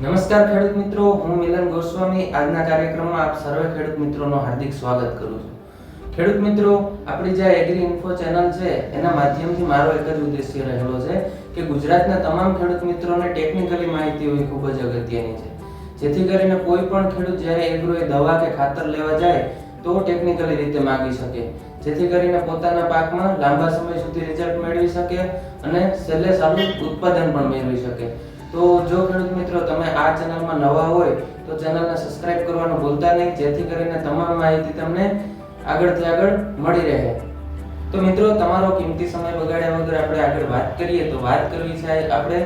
નમસ્કાર ખેડૂત મિત્રો, હું મિલન ગોસ્વામી. આજના કાર્યક્રમમાં આપ સર્વે ખેડૂત મિત્રોનો હાર્દિક સ્વાગત કરું છું. ખેડૂત મિત્રો, આપણી જે એગ્રી ઇન્ફો ચેનલ છે, એના માધ્યમથી મારો એક જ ઉદ્દેશ્ય રહેલો છે કે ગુજરાતના તમામ ખેડૂત મિત્રોને ટેકનિકલી માહિતી હોવી ખૂબ જ અગત્યની છે. જેથી કરીને કોઈ પણ ખેડૂત જ્યારે એગ્રોએ દવા કે ખાતર લેવા જાય, તો ટેકનિકલી રીતે માગી શકે. જેથી કરીને પોતાના પાકમાં લાંબા સમય સુધી રિઝલ્ટ મેળવી શકે અને છેલ્લે સારું ઉત્પાદન પણ મેળવી શકે. તો જો ખેડૂત મિત્રો તમે આ ચેનલમાં નવા હોય તો ચેનલને સબસ્ક્રાઇબ કરવાનું ભૂલતા નહીં, જેથી કરીને તમામ માહિતી તમને આગળથી આગળ મળી રહે. તો મિત્રો, તમારો કિંમતી સમય બગાડ્યા વગર આપણે આગળ વાત કરીએ તો વાત કરવી છે આપણે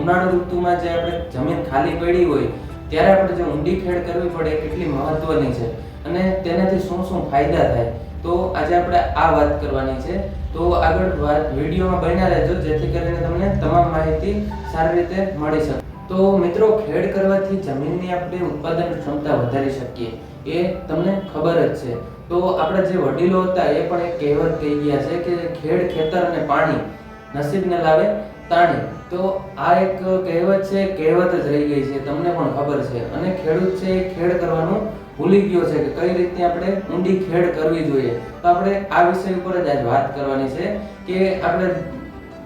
ઉનાળુ ઋતુમાં જે આપણે જમીન ખાલી પડી હોય, ત્યારે આપણે જે ઊંડી ખેડ કરવી પડે કેટલી મહત્વની છે અને તેનાથી શું શું ફાયદા થાય, તો આજે આપણે આ વાત કરવાની છે. તો આગળ વાત વિડીયોમાં બન્યા રહેજો, જેથી કરીને તમને તમામ માહિતી સારી રીતે મળી શકે. તો મિત્રો, ખેડ કરવાથી જમીનની આપણે ઉત્પાદન ક્ષમતા વધારી શકીએ. એ તમને ખબર જ છે. તો આપણા જે વડીલો હતા, એ પણ એક કહેવત કહી ગયા છે કે ખેડ ખેતર અને પાણી નસીબને લાવે તાણી. તો આ એક કહેવત છે, કહેવત જ રહી ગઈ છે, તમને પણ ખબર છે. અને ખેડૂત છે, એ ખેડ કરવાનું ભૂલી ગયો છે કે કઈ રીતે આપણે ઊંડી ખેડ કરવી જોઈએ. તો આપણે આ વિષય ઉપર જ આજ વાત કરવાની છે કે આપણે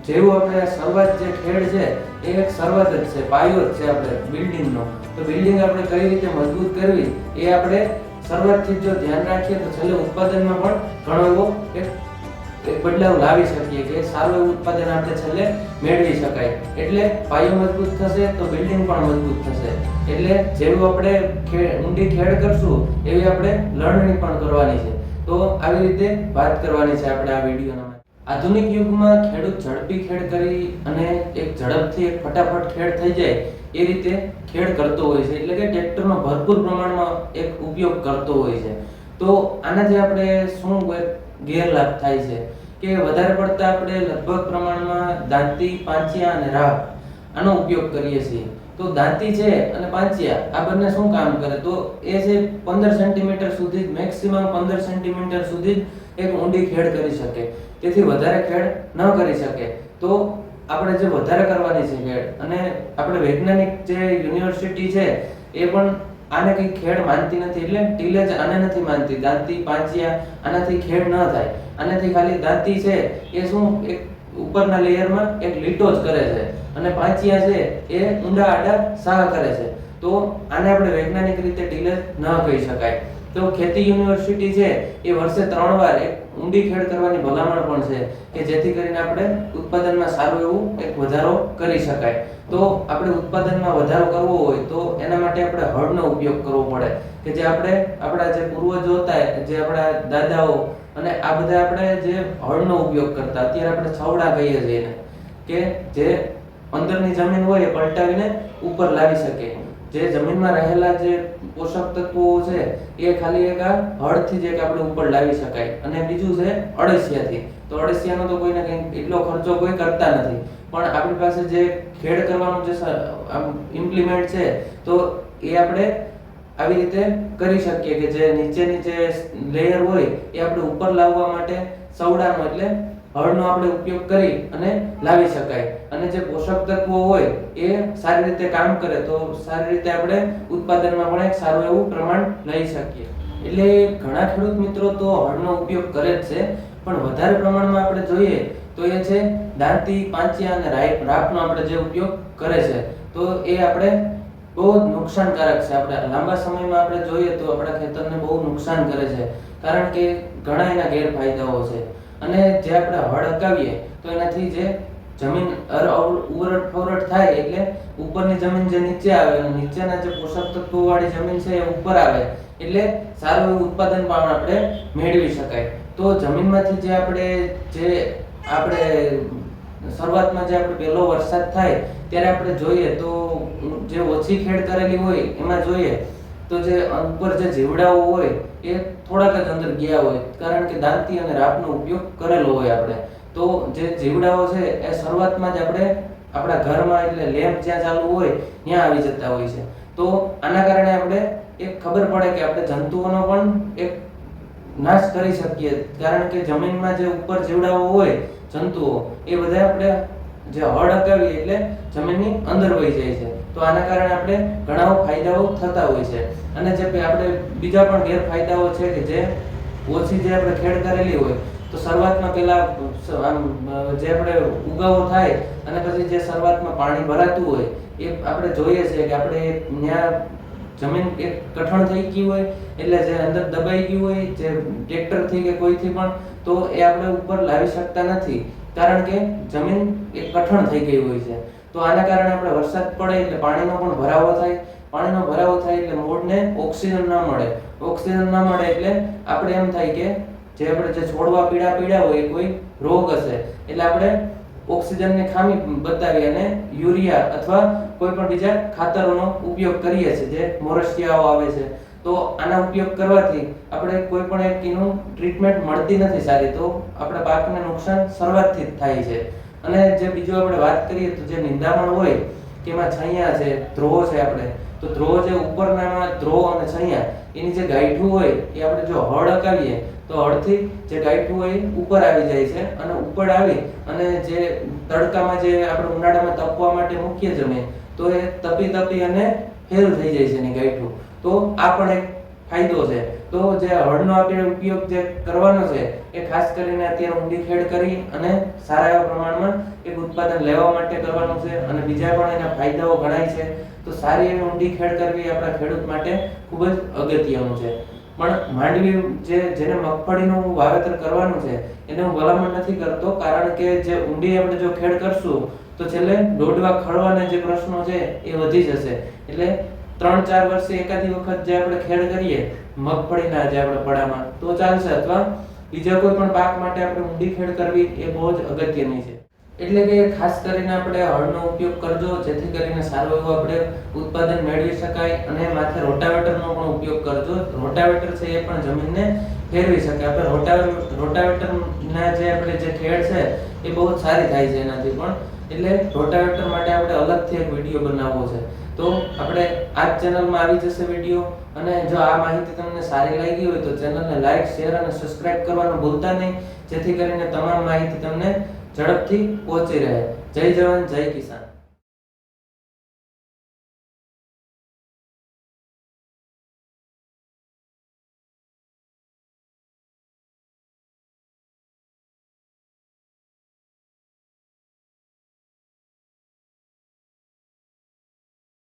જેવું આપણે શરૂઆત જે ખેડ છે, એ એક શરૂઆત જ છે, પાયો જ છે આપણે બિલ્ડિંગનો. તો બિલ્ડિંગ આપણે કઈ રીતે મજબૂત કરવી, એ આપણે શરૂઆતથી જો ધ્યાન રાખીએ તો છેલ્લે ઉત્પાદનમાં પણ ઘણો એવો એક બદલાવ લાવી શકીએ કે સારું ઉત્પાદન આપણે છેલ્લે મેળવી શકાય. એટલે પાયો મજબૂત થશે તો બિલ્ડિંગ પણ મજબૂત થશે. એટલે જેવું આપણે ઊંડી ખેડ કરશું, એવી આપણે લણણી પણ કરવાની છે. તો આવી રીતે વાત કરવાની છે આપણે આ વિડીયોના આધુનિક યુગમાં ખેડૂત ઝડપી ખેડ કરી અને એક ઝડપથી એક ફટાફટ ખેડ થઈ જાય એ રીતે ખેડ કરતો હોય છે. એટલે કે ટ્રેક્ટરનો ભરપૂર પ્રમાણમાં એક ઉપયોગ કરતો હોય છે. તો આનાથી આપણે શું ગેરલાભ થાય છે? કે વધારે પડતા આપણે લગભગ પ્રમાણમાં દાંતી, પાંચિયા અને રાખ આનો ઉપયોગ કરીએ છીએ. તો દાંતી છે અને પાંચિયા, આ બંને શું કામ કરે? તો એ છે પંદર સેન્ટીમીટર સુધી, મેક્સિમમ પંદર સેન્ટીમીટર સુધી જ એક ઊંડી ખેડ કરી શકે. તેથી વધારે ખેડ ન કરી શકે. તો આપણે જે વધારે કરવાની છે ખેડ અને આપણે વૈજ્ઞાનિક જે યુનિવર્સિટી છે, એ પણ આને કઈ ખેડ માનતી નથી. એટલે ટીલેજ આને નથી માનતી. દાંતી, પાંચિયા આનાથી ખેડ ન થાય. આનાથી ખાલી દાંતી છે, એ શું? એક ઉપરના લેયરમાં એક લીટો જ કરે છે. અને પાંચિયા છે, એ ઊંડા આડા સાહ કરે છે. તો આને આપણે વૈજ્ઞાનિક રીતે ટીલેજ ન કહી શકાય. તો ખેતી યુનિવર્સિટી છે, એ વર્ષે ત્રણ વાર એક ઊંડી ખેડ કરવાની ભલામણ પણ છે કે જેથી કરીને આપણે ઉત્પાદનમાં સારું એવું એક વધારો કરી શકાય. તો આપણે ઉત્પાદનમાં વધારો કરવો હોય તો એના માટે આપણે હળનો ઉપયોગ કરવો પડે. કે જે આપણે, આપણા જે પૂર્વજો હતા, જે આપણા દાદાઓ અને આ બધા આપણે જે હળનો ઉપયોગ કરતા, અત્યારે આપણે છવડા કહીએ છીએ કે જે અંદરની જમીન હોય એ પલટાવીને ઉપર લાવી શકે. જે જમીનમાં રહેલા જે પોષક તત્વો છે, એ ખાલી એક આ હળથી જે કે આપણે ઉપર લાવી શકાય. અને બીજું છે અળસિયાથી. તો અળસિયાનો તો કોઈને કંઈ એટલો ખર્ચો કોઈ કરતા નથી. પણ આપણી પાસે જે ખેડ કરવાનું જે ઇમ્પ્લિમેન્ટ છે, તો એ આપણે આવી રીતે કરી શકીએ કે જે નીચેની જે લેયર હોય, એ આપણે ઉપર લાવવા માટે સવડાનો એટલે હળનો આપણે ઉપયોગ કરી અને લાવી શકાય. અને જે પોષક તત્વો હોય, એ સારી રીતે કામ કરે તો સારી રીતે આપણે ઉત્પાદનમાં પણ એક સારું એવું પ્રમાણ લઈ શકીએ. એટલે ઘણા ખેડૂત મિત્રો તો હળનો ઉપયોગ કરે જ છે, પણ વધારે પ્રમાણમાં આપણે જોઈએ તો એ છે દાંતી, પાંચિયા અને રાઈ. રાપનો આપણે જે ઉપયોગ કરે છે, તો એ આપણે બહુ નુકસાનકારક છે. આપણે લાંબા સમયમાં આપણે જોઈએ તો આપણા ખેતરને બહુ નુકસાન કરે છે, કારણ કે ઘણા એના ગેરફાયદાઓ છે. અને જે આપણે હળ અકાવીએ તો એનાથી જે જમીન ઉવરટ ફોરટ થાય એટલે ઉપરની જમીન જે નીચે આવે અને નીચેના જે પોષક તત્વો વાળી જમીન છે એ ઉપર આવે, એટલે સારું એવું ઉત્પાદન પણ આપણે મેળવી શકાય. તો જમીનમાંથી જે આપણે જે આપણે શરૂઆતમાં જે આપણે પહેલો વરસાદ થાય, ત્યારે આપણે જોઈએ તો જે ઓછી ખેડ કરેલી હોય એમાં જોઈએ, તો જે ઉપર જે જીવડાઓ હોય એ થોડાક જ અંદર ગયા હોય, કારણ કે દાંતી અને રાપનો ઉપયોગ કરેલો હોય આપણે. તો જે જીવડાઓ છે, એ શરૂઆતમાં જ આપણે આપણા ઘરમાં એટલે લેમ્પ જ્યાં ચાલુ હોય, ત્યાં આવી જતા હોય છે. તો આના કારણે આપણે એક ખબર પડે કે આપણે જંતુઓનો પણ એક નાશ કરી શકીએ. કારણ કે જમીનમાં જે ઉપર જીવડાઓ હોય, જંતુઓ, એ બધા આપણે જે હળ અગાવીએ એટલે જમીનની અંદર વહી જાય છે. તો આના કારણે આપણે ઘણા ફાયદાઓ થતા હોય છે. અને જે આપણે બીજા પણ ગેરફાયદાઓ છે કે જે ઓછી જે આપણે ખેડ કરેલી હોય, તો શરૂઆતમાં આમ જે આપણે ઉગાવો થાય અને પછી જે શરૂઆતમાં પાણી ભરાતું હોય, એ આપણે જોઈએ છે કે આપણે ત્યાં જમીન એક કઠણ થઈ ગઈ હોય, એટલે જે અંદર દબાઈ ગયું હોય, જે ટ્રેક્ટરથી કે કોઈથી પણ, તો એ આપણે ઉપર લાવી શકતા નથી. કારણ કે જમીન એ કઠણ થઈ ગઈ હોય છે. તો આના કારણે આપણે વરસાદ પડે એટલે પાણીનો પણ ભરાવો થાય. પાણીનો ભરાવો થાય એટલે મૂળને ઓક્સિજન ન મળે. ઓક્સિજન ન મળે એટલે આપણે એમ થાય કે જે આપણે જે છોડવા પીડા પીડા હોય એ કોઈ રોગ હશે. એટલે આપણે ઓક્સિજનની ખામી બતાવી અને યુરિયા અથવા કોઈ પણ બીજા ખાતરોનો ઉપયોગ કરીએ છીએ, જે મોરસિયાઓ આવે છે. તો આના ઉપયોગ કરવાથી આપણે કોઈ પણ એક કીનું ટ્રીટમેન્ટ મળતી નથી સારી. તો આપણા પાકને નુકસાન શરૂઆતથી જ થાય છે. અને જે બીજું આપણે વાત કરીએ તો જે નિંદામણ હોય એમાં છૈયા છે, ધ્રોવ છે આપણે. તો ધ્રોવ જે ઉપરના ધ્રોવ અને છૈયા, એની જે ગાંઠું હોય, એ આપણે જો હળ અકાવીએ તો હળથી જે ગાંઠું હોય ઉપર આવી જાય છે અને ઉપર આવી અને જે તડકામાં જે આપણે ઉનાળામાં તપવા માટે મૂકીએ જમીન, તો એ તપી તપી અને ફેલ થઈ જાય છે એની ગાંઠું. તો આ પણ એક ફાયદો છે. તો જે હળનો આપણે ઉપયોગ જે કરવાનો છે, એ ખાસ કરીને અત્યારે ઊંડી ખેડ કરી અને સારા એવા પ્રમાણમાં એક ઉત્પાદન લેવા માટે કરવાનું છે અને બીજા પણ એના ફાયદાઓ ગણાય છે. તો સારી એવી ઊંડી ખેડ કરવી આપણા ખેડૂત માટે ખૂબ જ અગત્યનું છે. પણ માંડવી જે, જેને મગફળીનું વાવેતર કરવાનું છે, એને હું ભલામણ નથી કરતો, કારણ કે જે ઊંડી આપણે જો ખેડ કરશું, તો છેલ્લે દોડવા, ખળવાના જે પ્રશ્નો છે, એ વધી જશે. એટલે ત્રણ ચાર વર્ષે એકાદી વખત જે આપણે ખેડ કરીએ મગફળીના જે આપણે પડામાં. તો ચાલશે અથવા બીજા કોઈ પણ પાક માટે આપણે ઊંડી ખેડ કરવી એ બહુ જ અગત્યની છે. એટલે કે ખાસ કરીને આપણે હળનો ઉપયોગ કરજો, જેથી કરીને સારું એવું આપણે ઉત્પાદન મેળવી શકાય અને માથે રોટાવેટરનો પણ ઉપયોગ કરજો. રોટાવેટર છે એ પણ જમીનને ફેરવી શકે. આપણે રોટાવેટર, રોટાવેટરના જે આપણે જે ખેડ છે, એ બહુ સારી થાય છે એનાથી પણ. એટલે રોટાવેટર માટે આપણે અલગથી એક વીડિયો બનાવવો છે. તો આપણે આ ચેનલમાં આવી જશે વીડિયો. અને જો આ માહિતી તમને સારી લાગી હોય તો ચેનલને લાઈક, શેર અને સબસ્ક્રાઇબ કરવાનું ભૂલતા નહીં. જેથી કરીને તમામ માહિતી તમને ઝડપથી પહોંચી રહે. જય જવાન જય કિસાન.